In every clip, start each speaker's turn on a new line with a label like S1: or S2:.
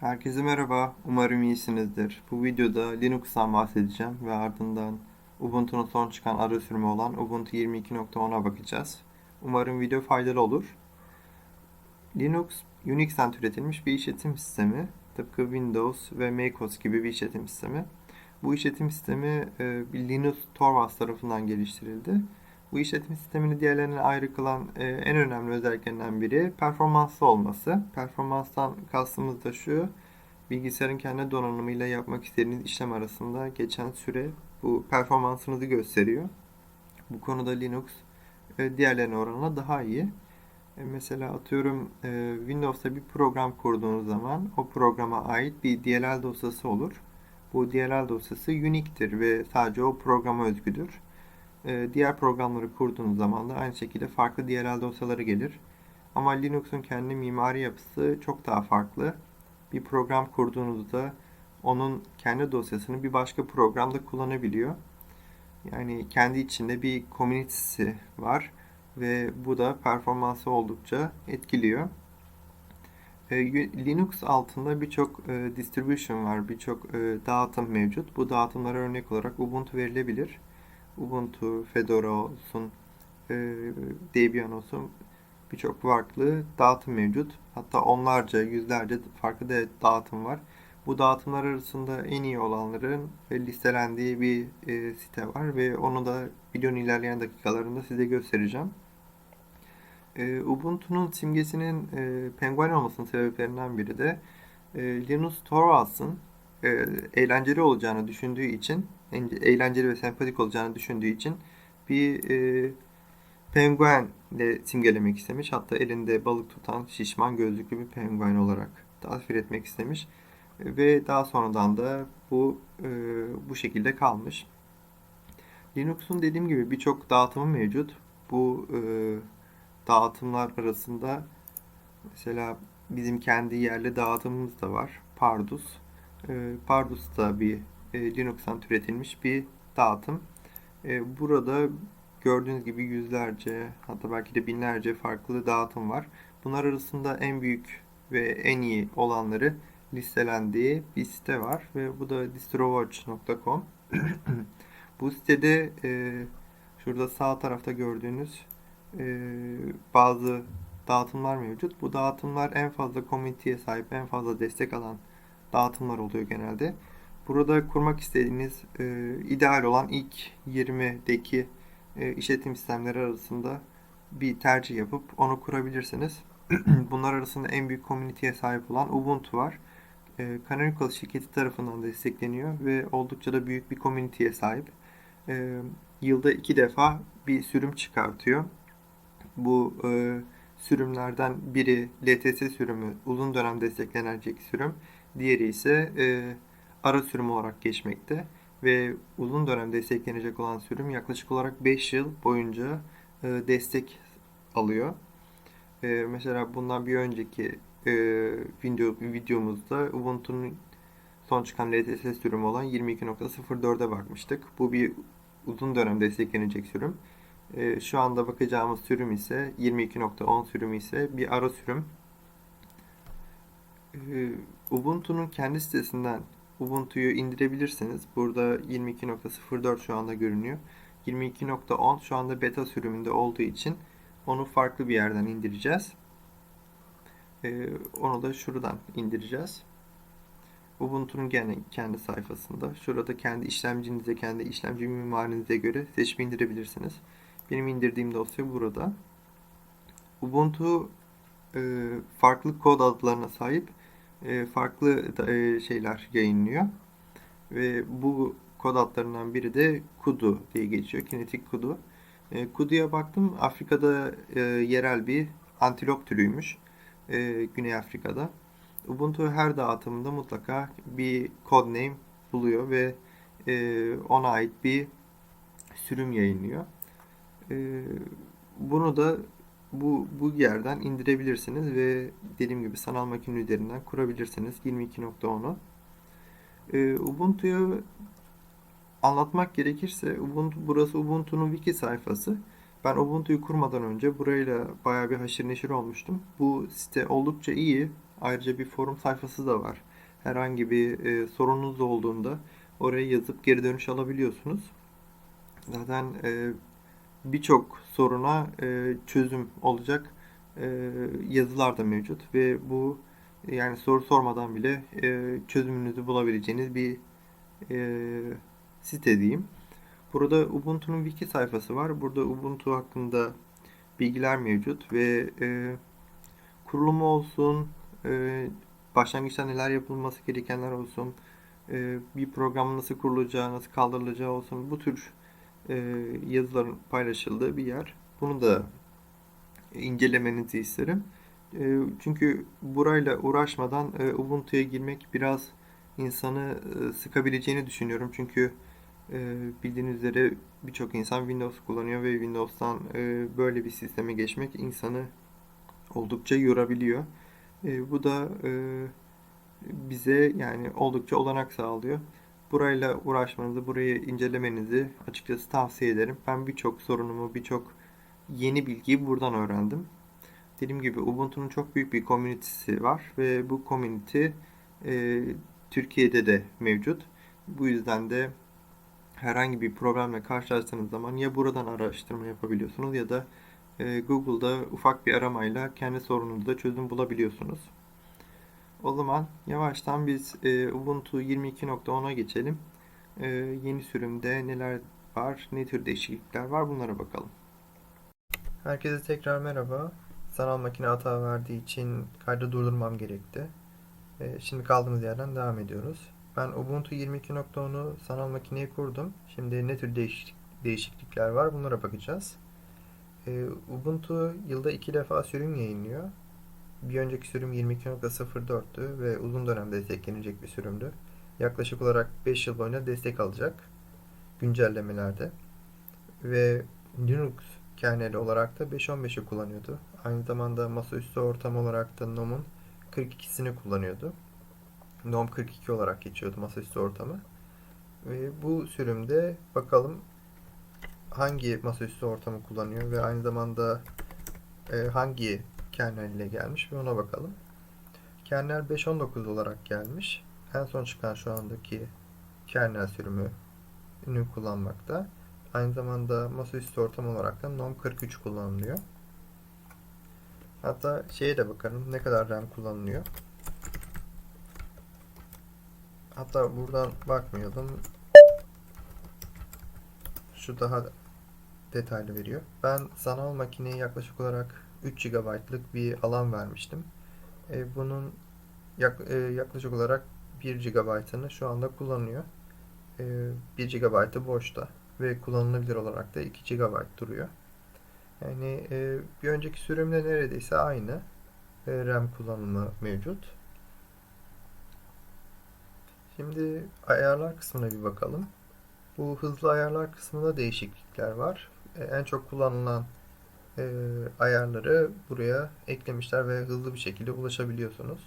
S1: Herkese merhaba, umarım iyisinizdir. Bu videoda Linux'tan bahsedeceğim ve ardından Ubuntu'nun son çıkan ara sürümü olan Ubuntu 22.10'a bakacağız. Umarım video faydalı olur. Linux, Unix'ten türetilmiş bir işletim sistemi. Tıpkı Windows ve MacOS gibi bir işletim sistemi. Bu işletim sistemi e, Linus Torvalds tarafından geliştirildi. Bu işletim sistemini diğerlerinden ayrı kılan e, en önemli özelliklerinden biri performanslı olması. Performanstan kastımız da şu, bilgisayarın kendi donanımıyla yapmak istediğiniz işlem arasında geçen süre bu performansınızı gösteriyor. Bu konuda Linux e, diğerlerine oranla daha iyi. E, Mesela atıyorum e, Windows'ta bir program kurduğunuz zaman o programa ait bir DLL dosyası olur. Bu DLL dosyası unique'tir ve sadece o programa özgüdür. E, Diğer programları kurduğunuz zaman da aynı şekilde farklı DLL dosyaları gelir. Ama Linux'un kendi mimari yapısı çok daha farklı. Bir program kurduğunuzda onun kendi dosyasını bir başka programda kullanabiliyor. Yani kendi içinde bir komünitesi var ve bu da performansı oldukça etkiliyor. E, Linux altında birçok e, distribution var, birçok e, dağıtım mevcut. Bu dağıtımlara örnek olarak Ubuntu verilebilir. Ubuntu, Fedora olsun, e, Debian olsun birçok farklı dağıtım mevcut. Hatta onlarca, yüzlerce farklı da dağıtım var. Bu dağıtımlar arasında en iyi olanların listelendiği bir e, site var ve onu da videonun ilerleyen dakikalarında size göstereceğim. E, Ubuntu'nun simgesinin e, penguen olmasının sebeplerinden biri de e, Linus Torvalds'ın e, eğlenceli olacağını düşündüğü için, eğlenceli ve sempatik olacağını düşündüğü için bir e, penguen ile simgelemek istemiş. Hatta elinde balık tutan şişman gözlüklü bir penguen olarak tasvir etmek istemiş. Ve daha sonradan da bu e, bu şekilde kalmış. Linux'un dediğim gibi birçok dağıtımı mevcut. Bu e, dağıtımlar arasında mesela bizim kendi yerli dağıtımımız da var. Pardus. E, Pardus da bir Linux'tan türetilmiş bir dağıtım. E, burada gördüğünüz gibi yüzlerce hatta belki de binlerce farklı dağıtım var. Bunlar arasında en büyük ve en iyi olanları listelendiği bir site var ve bu da distrowatch.com. bu sitede e, şurada sağ tarafta gördüğünüz e, bazı dağıtımlar mevcut. Bu dağıtımlar en fazla komüniteye sahip, en fazla destek alan dağıtımlar oluyor genelde. Burada kurmak istediğiniz e, ideal olan ilk 20'deki e, işletim sistemleri arasında bir tercih yapıp onu kurabilirsiniz. Bunlar arasında en büyük komüniteye sahip olan Ubuntu var. E, Canonical şirketi tarafından destekleniyor ve oldukça da büyük bir komüniteye sahip. E, yılda iki defa bir sürüm çıkartıyor. Bu e, sürümlerden biri LTS sürümü, uzun dönem desteklenecek sürüm. Diğeri ise e, ara sürüm olarak geçmekte ve uzun dönem desteklenecek olan sürüm yaklaşık olarak 5 yıl boyunca e, destek alıyor. E, mesela bundan bir önceki e, video videomuzda Ubuntu'nun son çıkan LTS sürümü olan 22.04'e bakmıştık. Bu bir uzun dönem desteklenecek sürüm. E, şu anda bakacağımız sürüm ise 22.10 sürümü ise bir ara sürüm. E, Ubuntu'nun kendi sitesinden Ubuntu'yu indirebilirsiniz. Burada 22.04 şu anda görünüyor. 22.10 şu anda beta sürümünde olduğu için onu farklı bir yerden indireceğiz. Ee, onu da şuradan indireceğiz. Ubuntu'nun gene kendi sayfasında. Şurada kendi işlemcinize, kendi işlemci mimarinize göre seçip indirebilirsiniz. Benim indirdiğim dosya burada. Ubuntu e, farklı kod adlarına sahip e, farklı e, şeyler yayınlıyor. Ve bu kod adlarından biri de Kudu diye geçiyor. Kinetik Kudu. E, Kudu'ya baktım. Afrika'da yerel bir antilop türüymüş. Güney Afrika'da. Ubuntu her dağıtımında mutlaka bir codename buluyor ve ona ait bir sürüm yayınlıyor. Bunu da bu, bu yerden indirebilirsiniz ve dediğim gibi sanal makine üzerinden kurabilirsiniz 22.10'u. Ee, Ubuntu'yu anlatmak gerekirse Ubuntu, burası Ubuntu'nun wiki sayfası. Ben Ubuntu'yu kurmadan önce burayla bayağı bir haşır neşir olmuştum. Bu site oldukça iyi. Ayrıca bir forum sayfası da var. Herhangi bir e, sorununuz olduğunda oraya yazıp geri dönüş alabiliyorsunuz. Zaten e, birçok soruna e, çözüm olacak e, yazılar da mevcut ve bu yani soru sormadan bile e, çözümünüzü bulabileceğiniz bir e, site diyeyim. Burada Ubuntu'nun wiki sayfası var. Burada Ubuntu hakkında bilgiler mevcut ve e, kurulumu olsun, e, başlangıçta neler yapılması gerekenler olsun, e, bir program nasıl kurulacağı, nasıl kaldırılacağı olsun bu tür e, yazıların paylaşıldığı bir yer. Bunu da incelemenizi isterim. E, çünkü burayla uğraşmadan e, Ubuntu'ya girmek biraz insanı e, sıkabileceğini düşünüyorum. Çünkü e, bildiğiniz üzere birçok insan Windows kullanıyor ve Windows'tan e, böyle bir sisteme geçmek insanı oldukça yorabiliyor. E, bu da e, bize yani oldukça olanak sağlıyor. Burayla uğraşmanızı, burayı incelemenizi açıkçası tavsiye ederim. Ben birçok sorunumu, birçok yeni bilgiyi buradan öğrendim. Dediğim gibi Ubuntu'nun çok büyük bir komünitesi var ve bu komünite Türkiye'de de mevcut. Bu yüzden de herhangi bir problemle karşılaştığınız zaman ya buradan araştırma yapabiliyorsunuz ya da e, Google'da ufak bir aramayla kendi sorununuza çözüm bulabiliyorsunuz. O zaman yavaştan biz e, Ubuntu 22.10'a geçelim. E, yeni sürümde neler var, ne tür değişiklikler var bunlara bakalım. Herkese tekrar merhaba. Sanal makine hata verdiği için kaydı durdurmam gerekti. E, şimdi kaldığımız yerden devam ediyoruz. Ben Ubuntu 22.10'u sanal makineye kurdum. Şimdi ne tür değişik, değişiklikler var bunlara bakacağız. E, Ubuntu yılda iki defa sürüm yayınlıyor. Bir önceki sürüm 22.04'tü ve uzun dönem desteklenecek bir sürümdü. Yaklaşık olarak 5 yıl boyunca destek alacak güncellemelerde. Ve Linux kerneli olarak da 5.15'i kullanıyordu. Aynı zamanda masaüstü ortam olarak da GNOME'un 42'sini kullanıyordu. GNOME 42 olarak geçiyordu masaüstü ortamı. Ve bu sürümde bakalım hangi masaüstü ortamı kullanıyor ve aynı zamanda e, hangi kernel ile gelmiş ve ona bakalım. Kernel 5.19 olarak gelmiş. En son çıkan şu andaki kernel sürümünü kullanmakta. Aynı zamanda masaüstü ortam olarak da NOM 43 kullanılıyor. Hatta şeye de bakalım ne kadar RAM kullanılıyor. Hatta buradan bakmayalım. Şu daha detaylı veriyor. Ben sanal makineye yaklaşık olarak 3 GB'lık bir alan vermiştim. E, bunun yak, e, yaklaşık olarak 1 GB'ını şu anda kullanıyor. E, 1 GB'ı boşta ve kullanılabilir olarak da 2 GB duruyor. Yani e, bir önceki sürümle neredeyse aynı e, RAM kullanımı mevcut. Şimdi ayarlar kısmına bir bakalım. Bu hızlı ayarlar kısmında değişiklikler var. E, en çok kullanılan e, ayarları buraya eklemişler ve hızlı bir şekilde ulaşabiliyorsunuz.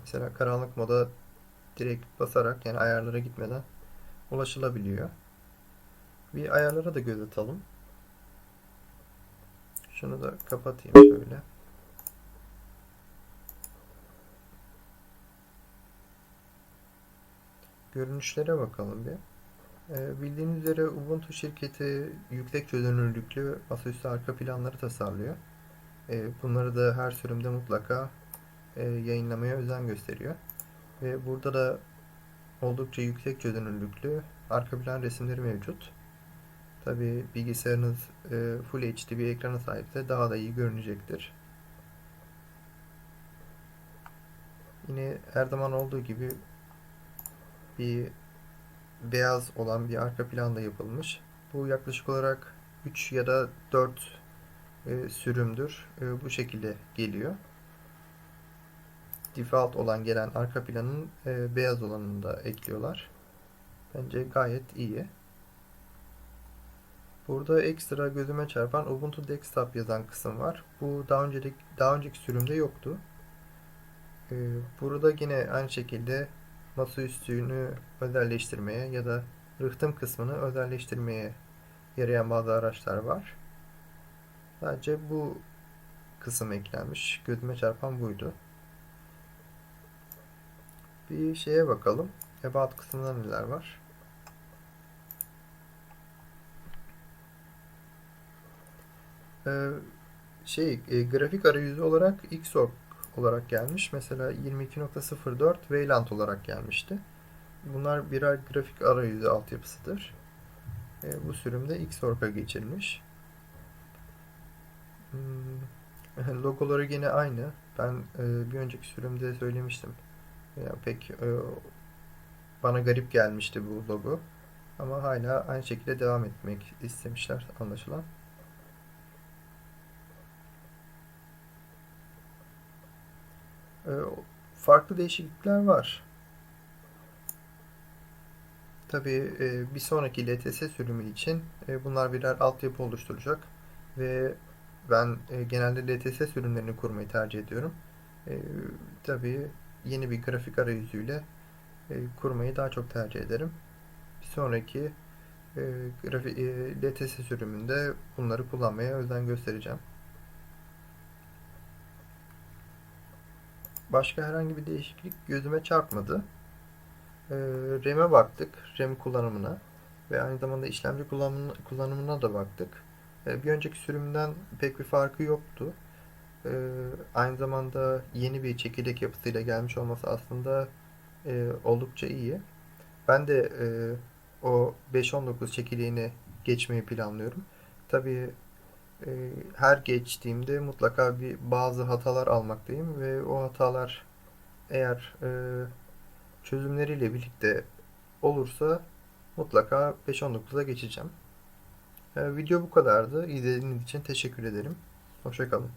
S1: Mesela karanlık moda direkt basarak yani ayarlara gitmeden ulaşılabiliyor. Bir ayarlara da göz atalım. Şunu da kapatayım şöyle. Görünüşlere bakalım bir. Ee, bildiğiniz üzere Ubuntu şirketi yüksek çözünürlüklü masaüstü arka planları tasarlıyor. Ee, bunları da her sürümde mutlaka e, yayınlamaya özen gösteriyor. Ve burada da oldukça yüksek çözünürlüklü arka plan resimleri mevcut. Tabi bilgisayarınız e, Full HD bir ekrana sahipse daha da iyi görünecektir. Yine her zaman olduğu gibi bir beyaz olan bir arka planda yapılmış. Bu yaklaşık olarak 3 ya da 4 e, sürümdür. E, bu şekilde geliyor. Default olan gelen arka planın e, beyaz olanını da ekliyorlar. Bence gayet iyi. Burada ekstra gözüme çarpan Ubuntu Desktop yazan kısım var. Bu daha önceki daha önceki sürümde yoktu. Ee, burada yine aynı şekilde masaüstünü özelleştirmeye ya da rıhtım kısmını özelleştirmeye yarayan bazı araçlar var. Sadece bu kısım eklenmiş. Gözüme çarpan buydu. Bir şeye bakalım. About kısmında neler var? Ee, şey e, grafik arayüzü olarak Xorg olarak gelmiş. Mesela 22.04 Wayland olarak gelmişti. Bunlar birer grafik arayüzü altyapısıdır. E, bu sürümde Xorg'a geçilmiş. Hmm, logoları yine aynı. Ben e, bir önceki sürümde söylemiştim. Ya pek e, bana garip gelmişti bu logo. Ama hala aynı şekilde devam etmek istemişler anlaşılan. Farklı değişiklikler var. Tabii e, bir sonraki LTS sürümü için e, bunlar birer altyapı oluşturacak ve ben e, genelde LTS sürümlerini kurmayı tercih ediyorum. E, tabii yeni bir grafik arayüzüyle e, kurmayı daha çok tercih ederim. Bir sonraki e, e, LTS sürümünde bunları kullanmaya özen göstereceğim. Başka herhangi bir değişiklik gözüme çarpmadı. E, RAM'e baktık, RAM kullanımına ve aynı zamanda işlemci kullanımına, da baktık. E, bir önceki sürümden pek bir farkı yoktu. E, aynı zamanda yeni bir çekirdek yapısıyla gelmiş olması aslında e, oldukça iyi. Ben de e, o 5.19 çekirdeğini geçmeyi planlıyorum. Tabii her geçtiğimde mutlaka bir bazı hatalar almaktayım ve o hatalar eğer e, çözümleriyle birlikte olursa mutlaka 5.19'a geçeceğim. E, video bu kadardı. İzlediğiniz için teşekkür ederim. Hoşçakalın.